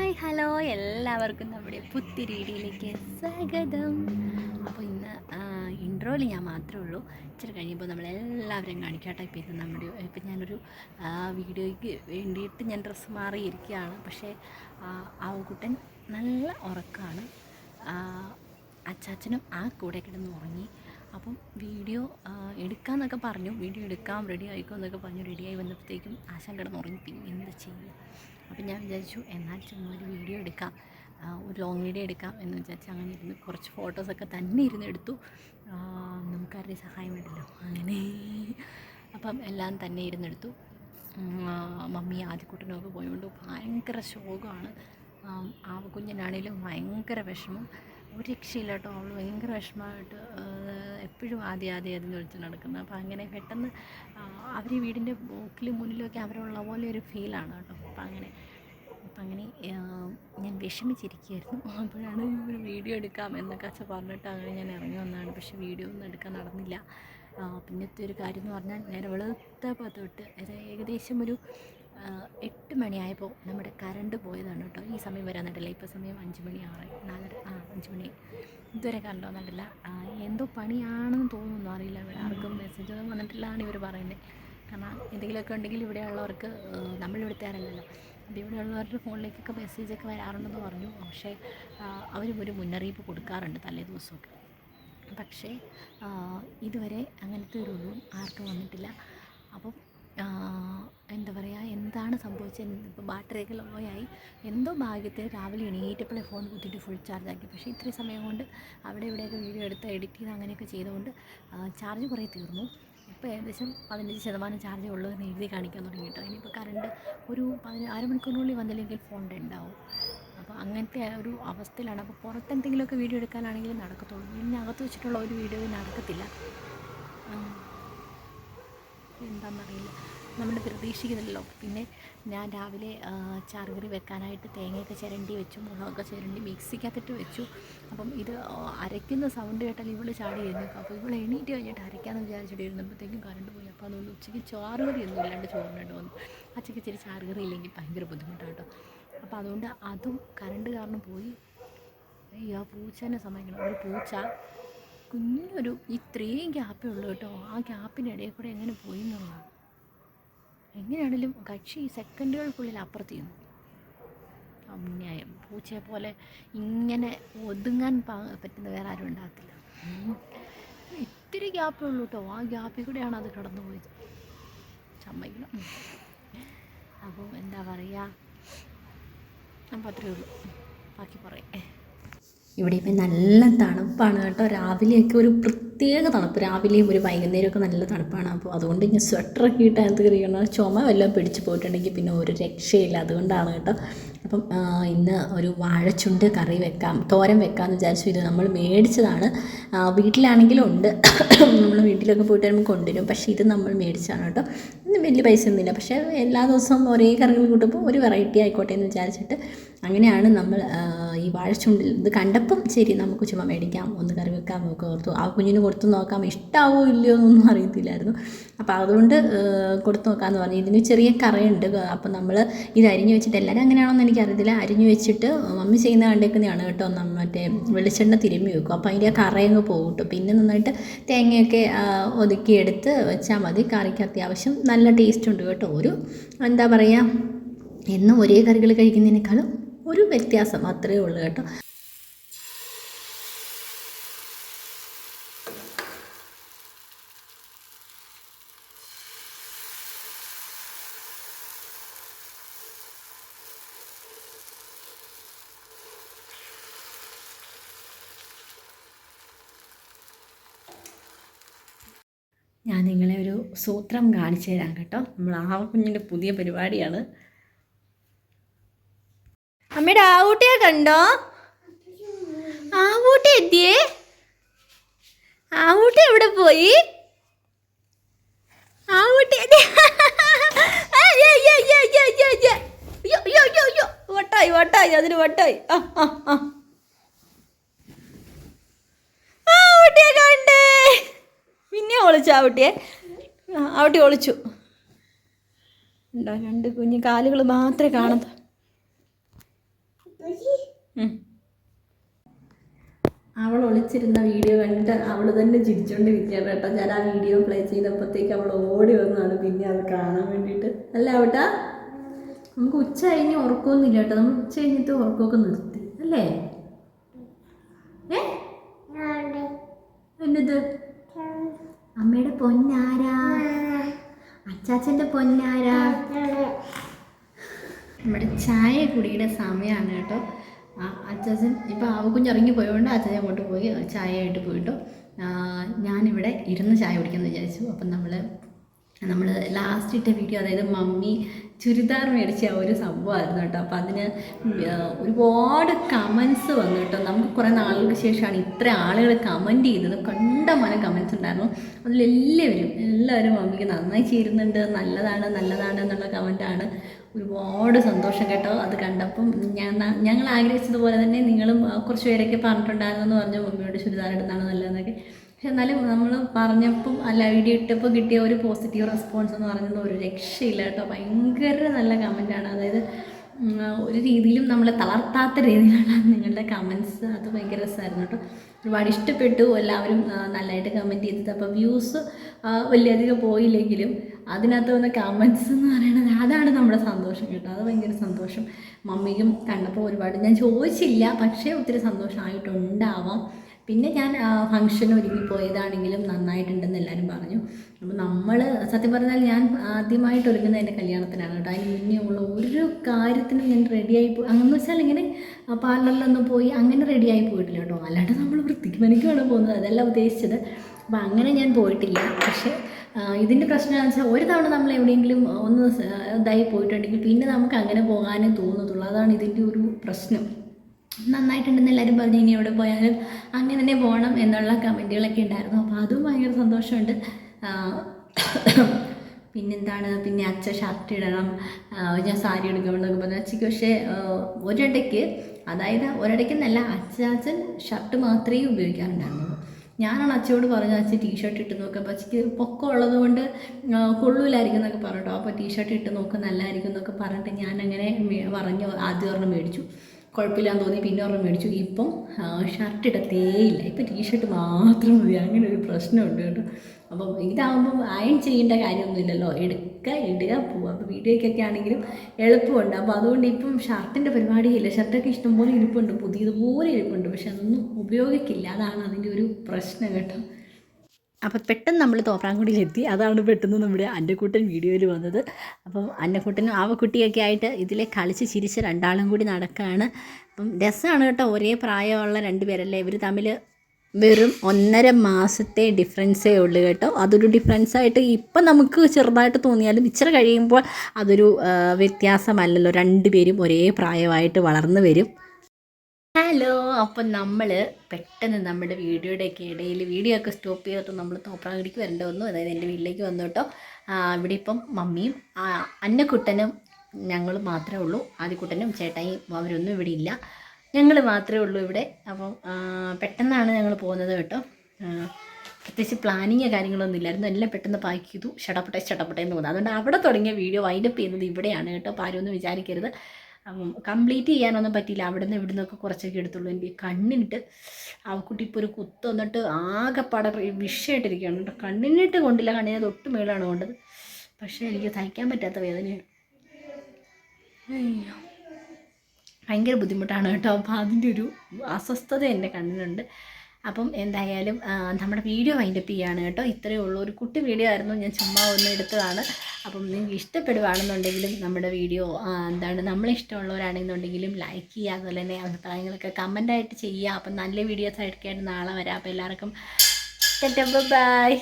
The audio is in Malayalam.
Hi hello. എല്ലാവർക്കും നമ്മുടെ പുത്തിരീടിയിലേക്ക് സ്വാഗതം. അപ്പോൾ ഇന്ന് ഇൻട്രോയിൽ ഞാൻ മാത്രമേ ഉള്ളൂ. ഇച്ചിരി കഴിയുമ്പോൾ നമ്മളെല്ലാവരെയും കാണിക്കാട്ടെ ഇപ്പോൾ ഇത് നമ്മുടെ ഇപ്പം ഞാനൊരു വീഡിയോയ്ക്ക് വേണ്ടിയിട്ട് ഞാൻ ഡ്രസ്സ് മാറിയിരിക്കുകയാണ്. പക്ഷേ ആ ആവുകുട്ടൻ നല്ല ഉറക്കമാണ് അച്ചാച്ചനും ആ കൂടെ കിടന്ന് ഉറങ്ങി. അപ്പം വീഡിയോ എടുക്കാമെന്നൊക്കെ പറഞ്ഞു. വീഡിയോ എടുക്കാം റെഡി ആയിക്കോ എന്നൊക്കെ പറഞ്ഞു. റെഡിയായി വന്നപ്പോഴത്തേക്കും ആശാൻ കിടന്ന് ഉറങ്ങി. പിന്നെ എന്താ ചെയ്യും അപ്പം ഞാൻ വിചാരിച്ചു എന്നാൽ ചുമ്മാ ഒരു വീഡിയോ എടുക്കാം ഒരു ലോങ് വീഡിയോ എടുക്കാം എന്ന് വിചാരിച്ച് അങ്ങനെ ഇരുന്ന് കുറച്ച് ഫോട്ടോസൊക്കെ തന്നെ ഇരുന്ന് എടുത്തു. നമുക്കാരുടെ സഹായം വേണ്ടല്ലോ അങ്ങനെ. അപ്പം എല്ലാം തന്നെ ഇരുന്നെടുത്തു മമ്മി ആദ്യക്കൂട്ടനൊക്കെ പോയതുകൊണ്ട് ഭയങ്കര ശോകമാണ്. ആവക്കുഞ്ഞിനാണേലും ഭയങ്കര വിഷമം. ഒരു രക്ഷയില്ല കേട്ടോ. അവൾ ഭയങ്കര വിഷമമായിട്ട് എപ്പോഴും ആദ്യം ആദ്യം ആദ്യം വിളിച്ച് നടക്കുന്നത് അപ്പോൾ അങ്ങനെ പെട്ടെന്ന് അവർ വീടിന്റെ ബോക്കിലും മുന്നിലൊക്കെ അവരുള്ള പോലെ ഒരു ഫീലാണ് കേട്ടോ. അപ്പം അങ്ങനെ അപ്പം അങ്ങനെ ഞാൻ വിഷമിച്ചിരിക്കുകയായിരുന്നു അപ്പോഴാണ് ഒരു വീഡിയോ എടുക്കാം എന്നൊക്കെ അച്ഛൻ പറഞ്ഞിട്ട് അങ്ങനെ ഞാൻ ഇറങ്ങി വന്നതാണ്. പക്ഷേ വീഡിയോ ഒന്നും എടുക്കാൻ നടന്നില്ല. പിന്നത്തെ ഒരു കാര്യം എന്ന് പറഞ്ഞാൽ നേരെ വെളുത്തപ്പോൾ തൊട്ട് ഏകദേശം ഒരു എട്ട് മണിയായപ്പോൾ നമ്മുടെ കറണ്ട് പോയതാണ് കേട്ടോ. ഈ സമയം വരാൻ നട്ടില്ല ഇപ്പോൾ സമയം അഞ്ച് മണി ആറ് നാലര ആ അഞ്ച് മണി. ഇതുവരെ കറണ്ട് വന്നിട്ടില്ല. എന്തോ പണിയാണെന്ന് തോന്നുന്നു. അറിയില്ല. ഇവിടെ ആർക്കും മെസ്സേജ് ഒന്നും വന്നിട്ടില്ല എന്നാണ് ഇവർ പറയുന്നത് കാരണം എന്തെങ്കിലുമൊക്കെ ഉണ്ടെങ്കിൽ ഇവിടെയുള്ളവർക്ക് നമ്മളിവിടുത്തെ ആരല്ലല്ലോ അപ്പോൾ ഇവിടെയുള്ളവരുടെ ഫോണിലേക്കൊക്കെ മെസ്സേജൊക്കെ വരാറുണ്ടെന്ന് പറഞ്ഞു. പക്ഷേ അവർ ഒരു മുന്നറിയിപ്പ് കൊടുക്കാറുണ്ട് തലേ ദിവസമൊക്കെ. പക്ഷേ ഇതുവരെ അങ്ങനത്തെ ഒരു ഒന്നും ആർക്കും വന്നിട്ടില്ല. അപ്പം എന്താ പറയുക എന്താണ് സംഭവിച്ചത്? ഇപ്പോൾ ബാറ്ററിയൊക്കെ ലോ ആയി. എന്തോ ഭാഗ്യത്തിൽ രാവിലെ എണീറ്റപ്പോഴേ ഫോൺ കുത്തിയിട്ട് ഫുൾ ചാർജാക്കി പക്ഷേ ഇത്രയും സമയം കൊണ്ട് അവിടെ ഇവിടെയൊക്കെ വീഡിയോ എടുത്ത് എഡിറ്റ് ചെയ്ത് അങ്ങനെയൊക്കെ ചെയ്തുകൊണ്ട് ചാർജ് കുറേ തീർന്നു. ഇപ്പോൾ ഏകദേശം പതിനഞ്ച് ശതമാനം ചാർജ് ഉള്ളൂ എന്ന് എഴുതി കാണിക്കാൻ തുടങ്ങി കേട്ടോ. ഇനിയിപ്പോൾ കറണ്ട് ഒരു പതിന അരമണിക്കൂറിനുള്ളിൽ വന്നില്ലെങ്കിൽ ഫോൺ ഉണ്ടാവും. അപ്പോൾ അങ്ങനത്തെ ഒരു അവസ്ഥയിലാണ്. അപ്പോൾ പുറത്തെന്തെങ്കിലുമൊക്കെ വീഡിയോ എടുക്കാനാണെങ്കിലും നടക്കത്തുള്ളൂ. ഇതിനകത്ത് വെച്ചിട്ടുള്ള ഒരു വീഡിയോ നടക്കത്തില്ല. എന്താണെന്നറിയില്ല നമ്മൾ പ്രതീക്ഷിക്കുന്നില്ലല്ലോ. പിന്നെ ഞാൻ രാവിലെ ചാറുകറി വെക്കാനായിട്ട് തേങ്ങയൊക്കെ ചിരണ്ടി വെച്ചു മുളകൊക്കെ ചിരണ്ടി മിക്സിക്കകത്തിട്ട് വെച്ചു. അപ്പം ഇത് അരയ്ക്കുന്ന സൗണ്ട് കേട്ടാൽ ഇവൾ ചാടി എഴുന്നേക്കും. അപ്പോൾ ഇവിടെ എണീറ്റ് കഴിഞ്ഞിട്ട് അരയ്ക്കാമെന്ന് വിചാരിച്ചിട്ട് ഇരുന്നപ്പോഴത്തേക്കും കറണ്ട് പോയി. അപ്പോൾ അതുകൊണ്ട് ഉച്ചയ്ക്ക് ചാറുകറി ഒന്നും ഇല്ലാണ്ട് ചോറിനുണ്ട് വന്നു. അച്ചയ്ക്ക് ഇച്ചിരി ചാറുകറി ഇല്ലെങ്കിൽ ഭയങ്കര ബുദ്ധിമുട്ടാണ് കേട്ടോ അപ്പോൾ അതുകൊണ്ട് അതും കറണ്ട് കാരണം പോയി. ഈ ആ പൂച്ചേനെ സമ്മതിക്കണം. ഒരു പൂച്ച കുഞ്ഞൊരു ഇത്രയും ഗ്യാപ്പേ ഉള്ളൂ കേട്ടോ. ആ ഗ്യാപ്പിനിടയിൽ കൂടെ എങ്ങനെ പോയി എന്നുള്ളതാണ്. എങ്ങനെയാണെങ്കിലും കക്ഷി സെക്കൻഡുകൾക്കുള്ളിൽ അപ്പുറത്ത് ചെയ്യുന്നു അന്യായം. പൂച്ചയെ പോലെ ഇങ്ങനെ ഒതുങ്ങാൻ പറ്റുന്ന വേറെ ആരും ഉണ്ടാകത്തില്ല. ഇത്തിരി ഗ്യാപ്പേ ഉള്ളൂ കേട്ടോ. ആ ഗ്യാപ്പിൽ കൂടെയാണ് അത് കടന്നു പോയത്. സമ്മതിക്കണം. അപ്പോൾ എന്താ പറയുക അപ്പോൾ അത്രയേ ഉള്ളൂ. ബാക്കി പറയാം. ഇവിടെ ഇപ്പം നല്ല തണുപ്പാണ് കേട്ടോ. രാവിലെയൊക്കെ ഒരു പ്രത്യേക തണുപ്പ്. രാവിലെയും ഒരു വൈകുന്നേരമൊക്കെ നല്ല തണുപ്പാണ്. അപ്പോൾ അതുകൊണ്ട് ഞാൻ സ്വെറ്ററൊക്കെ ഇട്ട് അകത്ത് കയറിയണം ചുമ വല്ലതും പിടിച്ച് പോയിട്ടുണ്ടെങ്കിൽ പിന്നെ ഒരു രക്ഷയില്ല. അതുകൊണ്ടാണ് കേട്ടോ അപ്പം ഇന്ന് ഒരു വാഴച്ചുണ്ട് കറി വെക്കാം തോരൻ വെക്കാമെന്ന് വിചാരിച്ചു. ഇത് നമ്മൾ മേടിച്ചതാണ്. വീട്ടിലാണെങ്കിലും ഉണ്ട്. നമ്മൾ വീട്ടിലൊക്കെ പോയിട്ട് വരുമ്പോൾ കൊണ്ടുവരും. പക്ഷേ ഇത് നമ്മൾ മേടിച്ചതാണ് കേട്ടോ. ഇന്ന് വലിയ പൈസ ഒന്നുമില്ല. പക്ഷേ എല്ലാ ദിവസവും ഒരേ കറികൾ കൂട്ടുമ്പോൾ ഒരു വെറൈറ്റി ആയിക്കോട്ടെ എന്ന് വിചാരിച്ചിട്ട് അങ്ങനെയാണ് നമ്മൾ ഈ വാഴച്ചുണ്ടിൽ ഇത് കണ്ടപ്പം ശരി നമുക്ക് ചുമ്മാ മേടിക്കാം ഒന്ന് കറി വെക്കാം നമുക്ക് ഓർത്തു. ആ കുഞ്ഞിന് കൊടുത്തു നോക്കാം ഇഷ്ടാവോ ഇല്ലയോ എന്നൊന്നും അറിയത്തില്ലായിരുന്നു. അപ്പോൾ അതുകൊണ്ട് കൊടുത്തു നോക്കാമെന്ന് പറഞ്ഞു. ഇതിന് ചെറിയ കറയുണ്ട്. അപ്പോൾ നമ്മൾ ഇത് അരിഞ്ഞു വെച്ചിട്ട് എല്ലാവരും അങ്ങനെയാണോന്ന് എനിക്കറിയത്തില്ല അരിഞ്ഞു വെച്ചിട്ട് മമ്മി ചെയ്യുന്ന കണ്ടേക്കുന്നതാണ് കേട്ടോ. മറ്റേ വെളിച്ചെണ്ണ തിരുമ്മി വെക്കും. അപ്പോൾ അതിന്റെ കറയങ്ങ് പോകും കേട്ടോ. പിന്നെ നന്നായിട്ട് തേങ്ങയൊക്കെ ഒതുക്കിയെടുത്ത് വെച്ചാൽ മതി. കറിക്ക് അത്യാവശ്യം നല്ല ടേസ്റ്റ് ഉണ്ട് കേട്ടോ. ഒരു എന്താ പറയുക എന്നും ഒരേ കറികൾ കഴിക്കുന്നതിനേക്കാളും ഒരു വ്യത്യാസം അത്രയേ ഉള്ളൂ കേട്ടോ. ഞാൻ നിങ്ങളെ ഒരു സൂത്രം കാണിച്ചു തരാം കേട്ടോ. നമ്മൾ ആവക്കുഞ്ഞിന്റെ കുഞ്ഞിന്റെ പുതിയ പരിപാടിയാണ്. അമ്മയുടെ ആവൂട്ടിയെ കണ്ടോ? ആവൂട്ടി എത്തിയേ? ആവൂട്ടി എവിടെ പോയി? ആവൂട്ടി. വട്ടായി വട്ടായി അതിന് വട്ടായി. ആ ആ ആ. കണ്ടേ. പിന്നെ ഒളിച്ചു ആവട്ടിയെ ആവട്ടി ഒളിച്ചു. ഉണ്ടോ രണ്ട് കുഞ്ഞു കാലുകൾ മാത്രമേ കാണത്തു. അവൾ ഒളിച്ചിരുന്ന വീഡിയോ കണ്ടിട്ട് അവൾ തന്നെ ചിരിച്ചുകൊണ്ട് ചിരിച്ചോണ്ടിരിക്കുകയാണ് കേട്ടോ. ഞാൻ ആ വീഡിയോ പ്ലേ ചെയ്തപ്പോഴത്തേക്ക് അവൾ ഓടി വന്നാണ് പിന്നെ അത് കാണാൻ വേണ്ടിയിട്ട്. അല്ല അവട്ടാ നമുക്ക് ഉച്ച കഴിഞ്ഞ് ഉറക്കമൊന്നുമില്ല കേട്ടോ. നമ്മൾ ഉച്ച കഴിഞ്ഞിട്ട് ഉറക്കമൊക്കെ നിർത്തി. അല്ലേ? ഏ? എന്നത് പൊന്നാരാ? അച്ചാച്ചന്റെ പൊന്നാരാ? നമ്മുടെ ചായ കുടിയുടെ സമയമാണ് കേട്ടോ. അച്ചാച്ചൻ ഇപ്പോൾ ആവക്കുഞ്ഞ് ഇറങ്ങി പോയതുകൊണ്ട് അച്ചാച്ചൻ അങ്ങോട്ട് പോയി ചായ ആയിട്ട് പോയിട്ടോ. ഞാനിവിടെ ഇരുന്ന് ചായ കുടിക്കാമെന്ന് വിചാരിച്ചു. അപ്പം നമ്മൾ നമ്മൾ ലാസ്റ്റ് ഇട്ട വീഡിയോ അതായത് മമ്മി ചുരിദാർ മേടിച്ച ഒരു സംഭവമായിരുന്നു കേട്ടോ. അപ്പം അതിന് ഒരുപാട് കമൻസ് വന്നു കേട്ടോ. നമുക്ക് കുറേ നാളുകൾക്ക് ശേഷമാണ് ഇത്ര ആളുകൾ കമന്റ് ചെയ്തത്. മന കമൻസ് ഉണ്ടായിരുന്നു. അതിലെല്ലാവരും എല്ലാവരും മമ്മിക്ക് നന്നായി ചേരുന്നുണ്ട്. നല്ലതാണ് നല്ലതാണ് എന്നുള്ള കമന്റാണ് ഒരുപാട് സന്തോഷം കേട്ടോ അത് കണ്ടപ്പം. ഞാൻ ഞങ്ങൾ ആഗ്രഹിച്ചതുപോലെ തന്നെ നിങ്ങളും കുറച്ച് പേരൊക്കെ പറഞ്ഞിട്ടുണ്ടായിരുന്നു എന്ന് പറഞ്ഞു. മമ്മിയോട് ചുരിദാർ എടുത്താണ് നല്ലതെന്നൊക്കെ. പക്ഷെ എന്നാലും നമ്മൾ പറഞ്ഞപ്പം അല്ല വീഡിയോ ഇട്ടപ്പോൾ കിട്ടിയ ഒരു പോസിറ്റീവ് റെസ്പോൺസ് എന്ന് പറയുന്നത് ഒരു രക്ഷയില്ല കേട്ടോ. ഭയങ്കര നല്ല കമന്റാണ് അതായത് ഒരു രീതിയിലും നമ്മളെ തളർത്താത്ത രീതിയിലാണ് നിങ്ങളുടെ കമൻസ് അത് ഭയങ്കര രസമായിരുന്നു കേട്ടോ. ഒരുപാട് ഇഷ്ടപ്പെട്ടു. എല്ലാവരും നല്ലതായിട്ട് കമന്റ് ചെയ്തത്. അപ്പോൾ വ്യൂസ് വലിയധികം പോയില്ലെങ്കിലും അതിനകത്ത് വന്ന കമൻസ് എന്ന് പറയുന്നത് അതാണ് നമ്മുടെ സന്തോഷം കേട്ടോ. അത് ഭയങ്കര സന്തോഷം. മമ്മിക്കും കണ്ടപ്പോൾ ഒരുപാട് ഞാൻ ചോദിച്ചില്ല പക്ഷേ ഒത്തിരി സന്തോഷമായിട്ടുണ്ടാവാം പിന്നെ ഞാൻ ഫംഗ്ഷൻ ഒരുങ്ങി പോയതാണെങ്കിലും നന്നായിട്ടുണ്ടെന്ന് എല്ലാവരും പറഞ്ഞു. അപ്പോൾ നമ്മൾ സത്യം പറഞ്ഞാൽ ഞാൻ ആദ്യമായിട്ട് ഒരുങ്ങുന്നത് എന്റെ കല്യാണത്തിനാണ് കേട്ടോ. അതിന് മുന്നേ ഉള്ള ഒരു കാര്യത്തിനും ഞാൻ റെഡിയായി പോയി അങ്ങനെ വെച്ചാൽ ഇങ്ങനെ പാർലറിലൊന്നും പോയി അങ്ങനെ റെഡിയായി പോയിട്ടില്ല കേട്ടോ. അല്ലാണ്ട് നമ്മൾ വൃത്തിക്ക് പണിക്കാണ് പോകുന്നത്. അതല്ല ഉദ്ദേശിച്ചത്. അപ്പോൾ അങ്ങനെ ഞാൻ പോയിട്ടില്ല. പക്ഷേ ഇതിന്റെ പ്രശ്നം എന്ന് വെച്ചാൽ ഒരു തവണ നമ്മൾ എവിടെയെങ്കിലും ഒന്ന് ഇതായി പോയിട്ടുണ്ടെങ്കിൽ പിന്നെ നമുക്ക് അങ്ങനെ പോകാനേ തോന്നത്തുള്ളൂ. അതാണ് ഇതിന്റെ ഒരു പ്രശ്നം. നന്നായിട്ടുണ്ടെന്ന് എല്ലാവരും പറഞ്ഞു ഇനി എവിടെ പോയാലും അങ്ങനെ തന്നെ പോകണം എന്നുള്ള കമന്റുകളൊക്കെ ഉണ്ടായിരുന്നു. അപ്പോൾ അതും ഭയങ്കര സന്തോഷമുണ്ട്. പിന്നെന്താണ്? പിന്നെ അച്ഛൻ ഷർട്ട് ഇടണം. ഞാൻ സാരി എടുക്കണം എന്നൊക്കെ പറഞ്ഞു. അച്ഛക്ക് പക്ഷേ ഒരിടയ്ക്ക് അതായത് ഒരിടയ്ക്കെന്നല്ല അച്ചാച്ചൻ ഷർട്ട് മാത്രമേ ഉപയോഗിക്കാറുണ്ടായിരുന്നുള്ളൂ. ഞാനാണ് അച്ഛയോട് പറഞ്ഞു അച്ഛൻ ടീഷർട്ട് ഇട്ട് നോക്കുക അപ്പോൾ അച്ഛക്ക് പൊക്കം ഉള്ളത് കൊണ്ട് കൊള്ളൂലായിരിക്കും എന്നൊക്കെ പറഞ്ഞിട്ടോ. അപ്പോൾ ടീഷർട്ട് ഇട്ട് നോക്കുക നല്ലതായിരിക്കും എന്നൊക്കെ പറഞ്ഞിട്ട് ഞാൻ അങ്ങനെ പറഞ്ഞു ആദ്യം ഒരെണ്ണം മേടിച്ചു. കുഴപ്പമില്ലാന്ന് തോന്നി. പിന്നെ ഒരെണ്ണം മേടിച്ചു. ഇപ്പം ഷർട്ട് ഇടത്തേ ഇല്ല ഇപ്പം ടീഷർട്ട് മാത്രം മതി. അങ്ങനെ ഒരു പ്രശ്നമുണ്ട് കേട്ടോ. അപ്പം ഇതാകുമ്പം അയൺ ചെയ്യേണ്ട കാര്യമൊന്നുമില്ലല്ലോ. എടുക്കുക ഇടുക പോവുക. അപ്പോൾ വീഡിയോയ്ക്കൊക്കെ ആണെങ്കിലും എളുപ്പമുണ്ട്. അപ്പോൾ അതുകൊണ്ട് ഇപ്പം ഷർട്ടിന്റെ പരിപാടിയില്ല. ഷർട്ടൊക്കെ ഇഷ്ടംപോലെ ഇരിപ്പുണ്ട്. പുതിയതുപോലെ ഇരിപ്പുണ്ട്. പക്ഷെ അതൊന്നും ഉപയോഗിക്കില്ല. അതാണ് അതിന്റെ ഒരു പ്രശ്നം കേട്ടോ. അപ്പോൾ പെട്ടെന്ന് നമ്മൾ തോപ്രാങ്കുടിയിലെത്തി അതാണ് പെട്ടെന്ന് നമ്മുടെ അന്നക്കൂട്ടൻ വീഡിയോയിൽ വന്നത്. അപ്പം അന്നക്കുട്ടനും ആവക്കുട്ടിയൊക്കെ ആയിട്ട് ഇതിലെ കളിച്ച് ചിരിച്ച് രണ്ടാളും കൂടി നടക്കുകയാണ് അപ്പം രസമാണ് കേട്ടോ. ഒരേ പ്രായമുള്ള രണ്ടുപേരല്ലേ ഇവർ തമ്മിൽ വെറും ഒന്നര മാസത്തെ ഡിഫറൻസേ ഉള്ളൂ കേട്ടോ. അതൊരു ഡിഫറൻസായിട്ട് ഇപ്പം നമുക്ക് ചെറുതായിട്ട് തോന്നിയാലും ഇച്ചിരി കഴിയുമ്പോൾ അതൊരു വ്യത്യാസമല്ലല്ലോ. രണ്ടുപേരും ഒരേ പ്രായമായിട്ട് വളർന്നു വരും. ഹലോ അപ്പം നമ്മൾ പെട്ടെന്ന് നമ്മുടെ വീഡിയോയുടെയൊക്കെ ഇടയിൽ വീഡിയോ ഒക്കെ സ്റ്റോപ്പ് ചെയ്തിട്ട് നമ്മൾ തോപ്രാങ്കടിക്ക് വരേണ്ടി വന്നു. അതായത് എന്റെ വീട്ടിലേക്ക് വന്നു കേട്ടോ. ഇവിടെ ഇപ്പം മമ്മിയും അന്നക്കുട്ടനും ഞങ്ങൾ മാത്രമേ ഉള്ളൂ. ആദ്യക്കുട്ടനും ചേട്ടായും അവരൊന്നും ഇവിടെ ഇല്ല. ഞങ്ങൾ മാത്രമേ ഉള്ളൂ ഇവിടെ. അപ്പം പെട്ടെന്നാണ് ഞങ്ങൾ പോകുന്നത് കേട്ടോ. പ്രത്യേകിച്ച് പ്ലാനിങ് കാര്യങ്ങളൊന്നും ഇല്ലായിരുന്നു. എല്ലാം പെട്ടെന്ന് പാക്ക് ചെയ്തു. ഷടപ്പട്ടെ ഷടപ്പട്ടെ എന്ന് തോന്നുന്നു. അതുകൊണ്ട് അവിടെ തുടങ്ങിയ വീഡിയോ വൈൻഡപ്പ് ചെയ്യുന്നത് ഇവിടെയാണ് കേട്ടോ. അപ്പോൾ ആരും ഒന്നും വിചാരിക്കരുത്. കംപ്ലീറ്റ് ചെയ്യാനൊന്നും പറ്റിയില്ല. അവിടെ നിന്ന് ഇവിടെ നിന്നൊക്കെ കുറച്ചൊക്കെ എടുത്തുള്ളൂ. എനിക്ക് കണ്ണിനിട്ട് ആ കുട്ടി ഇപ്പോൾ ഒരു കുത്ത് വന്നിട്ട് ആകെപ്പാടെ വിഷയമായിട്ടിരിക്കുകയാണ് കേട്ടോ. കണ്ണിനിട്ട് കൊണ്ടില്ല. കണ്ണിനെ തൊട്ട് മേളാണ് കൊണ്ടത്. പക്ഷേ എനിക്ക് സഹിക്കാൻ പറ്റാത്ത വേദനയാണ്. അയ്യോ. ഭയങ്കര ബുദ്ധിമുട്ടാണ് കേട്ടോ. അപ്പോൾ അതിന്റെ ഒരു അസ്വസ്ഥത എന്റെ കണ്ണിനുണ്ട്. അപ്പം എന്തായാലും നമ്മുടെ വീഡിയോ വൈൻഡപ്പ് ചെയ്യാണ് കേട്ടോ. ഇത്രയേ ഉള്ളൂ. ഒരു കുട്ടി വീഡിയോ ആയിരുന്നു. ഞാൻ ചുമ്മാ ഒന്ന് എടുത്തതാണ്. അപ്പം നിങ്ങൾക്ക് ഇഷ്ടപ്പെടുവാണെന്നുണ്ടെങ്കിലും നമ്മുടെ വീഡിയോ എന്താണ് നമ്മളിഷ്ടമുള്ളവരാണെന്നുണ്ടെങ്കിലും ലൈക്ക് ചെയ്യുക അതുപോലെ തന്നെ അഭിപ്രായങ്ങളൊക്കെ കമന്റായിട്ട് ചെയ്യുക. അപ്പം നല്ല വീഡിയോസ് ആയിട്ടൊക്കെയായിട്ട് നാളെ വരാം. അപ്പോൾ എല്ലാവർക്കും ബൈ